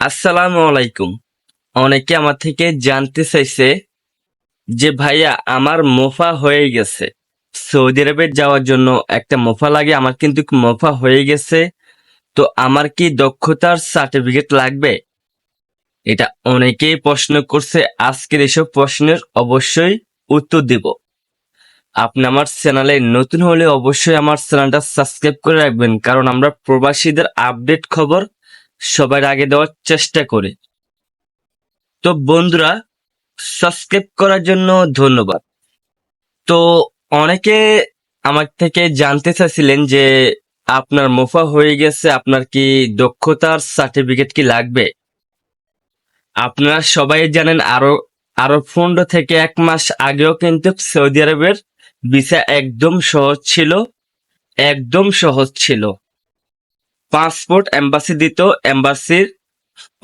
আসসালামু আলাইকুম। অনেকে আমার থেকে জানতে চাইছে যে ভাইয়া, আমার মোফা হয়ে গেছে। সৌদি আরবে যাওয়ার জন্য একটা মোফা লাগে, আমার কিন্তু মোফা হয়ে গেছে। তো আমার কি দক্ষতার সার্টিফিকেট লাগবে? এটা অনেকেই প্রশ্ন করছে, আজকের এসব প্রশ্নের অবশ্যই উত্তর দিব। আপনি আমার চ্যানেলে নতুন হলে অবশ্যই আমার চ্যানেলটা সাবস্ক্রাইব করে রাখবেন, কারণ আমরা প্রবাসীদের আপডেট খবর সবার আগে দেওয়ার চেষ্টা করে। তো বন্ধুরা সাবস্ক্রাইব করার জন্য ধন্যবাদ। তো অনেকে আমার থেকে জানতে চাইছিলেন যে, আপনার মোফা হয়ে গেছে, আপনার কি দক্ষতার সার্টিফিকেট কি লাগবে? আপনারা সবাই জানেন, আরও আরও পনেরো থেকে এক মাস আগেও কিন্তু সৌদি আরবের ভিসা একদম সহজ ছিল, একদম সহজ ছিল। পাসপোর্ট এম্বাসি দিত, এম্বাসির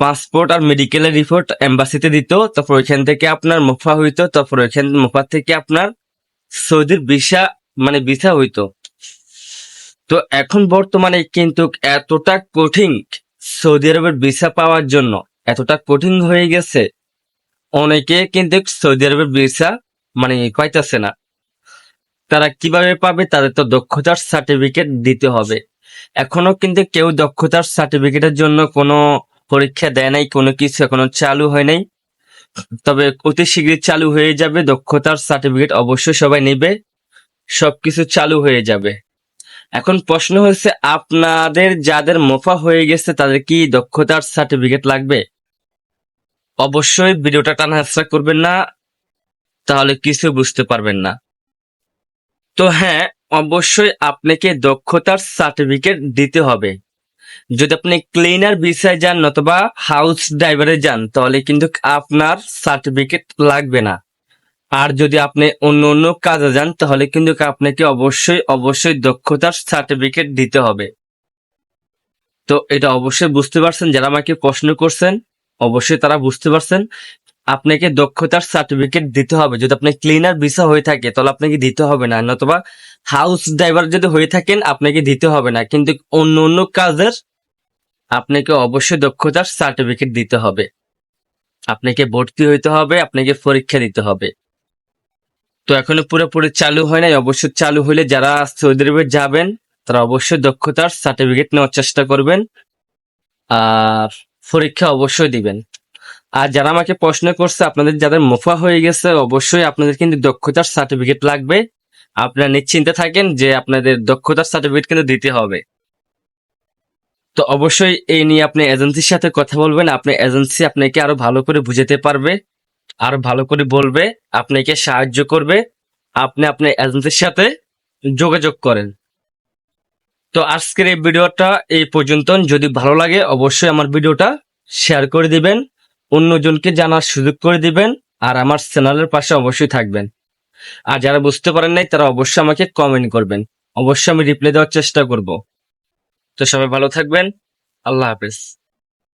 পাসপোর্ট আর মেডিকেলের রিপোর্ট এম্বাসিতে দিত, তারপর ওইখান থেকে আপনার মুফা হইতো, তারপর ওইখান, মুফা থেকে আপনার সৌদির ভিসা মানে ভিসা হইতো। তো এখন বর্তমানে কিন্তু এতটা কঠিন সৌদি আরবের ভিসা পাওয়ার জন্য, এতটা কঠিন হয়ে গেছে, অনেকে কিন্তু সৌদি আরবের ভিসা মানে পাইতেছে না। তারা কীভাবে পাবে তাদের তো দক্ষতার সার্টিফিকেট দিতে হবে। এখনও কিন্তু কেউ দক্ষতার সার্টিফিকেটের জন্য কোনো পরীক্ষা দেয় নাই, কোনো কিছু এখনও চালু হয় নাই। তবে অতি শীঘ্রই চালু হয়ে যাবে, দক্ষতার সার্টিফিকেট অবশ্যই সবাই নেবে, সবকিছু চালু হয়ে যাবে। এখন প্রশ্ন হচ্ছে, আপনাদের যাদের মোফা হয়ে গেছে, তাদের কি দক্ষতার সার্টিফিকেট লাগবে? অবশ্যই ভিডিওটা টানা করবেন না, তাহলে কিছু বুঝতে পারবেন না। তো হ্যাঁ অবশ্যই আপনাকে দক্ষতার সার্টিফিকেট দিতে হবে। যদি আপনি ক্লিনার ভিসায় যান নতুবা হাউস ড্রাইভারে যান, তাহলে কিন্তু আপনার সার্টিফিকেট লাগবে না। আর যদি আপনি অন্য অন্য কাজে যান, তাহলে কিন্তু আপনাকে অবশ্যই অবশ্যই দক্ষতার সার্টিফিকেট দিতে হবে। তো এটা অবশ্যই বুঝতে পারছেন, যারা আমাকে প্রশ্ন করছেন, অবশ্যই তারা বুঝতে পারছেন। আপনাকে দক্ষতার সার্টিফিকেট দিতে হবে। যদি আপনি ক্লিনার ভিসা হয়ে থাকে, তাহলে আপনাকে দিতে হবে না। নতুবা হাউস ড্রাইভার যদি হয়ে থাকেন, আপনাকে দিতে হবে না। কিন্তু অন্য অন্য কাজের আপনাকে অবশ্যই দক্ষতার সার্টিফিকেট দিতে হবে। আপনাকে ভর্তি হইতে হবে, আপনাকে পরীক্ষা দিতে হবে। তো এখনও পুরোপুরি চালু হয় নাই। অবশ্যই চালু হলে যারা সৌদি আরবে যাবেন, তারা অবশ্যই দক্ষতার সার্টিফিকেট নেওয়ার চেষ্টা করবেন। আর পরীক্ষা অবশ্যই দিবেন। আর যারা আমাকে প্রশ্ন করছে, আপনাদের যাদের মুফা হয়ে গেছে, অবশ্যই আপনাদের কিন্তু দক্ষতার সার্টিফিকেট লাগবে। আপনারা নিশ্চিন্তে থাকেন যে আপনাদের দক্ষতার সার্টিফিকেট কিন্তু দিতে হবে। তো অবশ্যই এই নিয়ে আপনি এজেন্সির সাথে কথা বলবেন। আপনি এজেন্সি আপনাকে আরও ভালো করে বুঝাতে পারবে, আরও ভালো করে বলবে, আপনাকে সাহায্য করবে। আপনি আপনার এজেন্সির সাথে যোগাযোগ করেন। তো আজকের এই ভিডিওটা এই পর্যন্ত যদি ভালো লাগে, অবশ্যই আমার ভিডিওটা শেয়ার করে দিবেন। অন্যজনকে জানার সুযোগ করে দিবেন আর আমার চ্যানেলের পাশে অবশ্যই থাকবেন। আর যারা বুঝতে পারেন নাই, তারা অবশ্যই আমাকে কমেন্ট করবেন। অবশ্যই আমি রিপ্লাই দেওয়ার চেষ্টা করব। তো সবাই ভালো থাকবেন। আল্লাহ হাফেজ।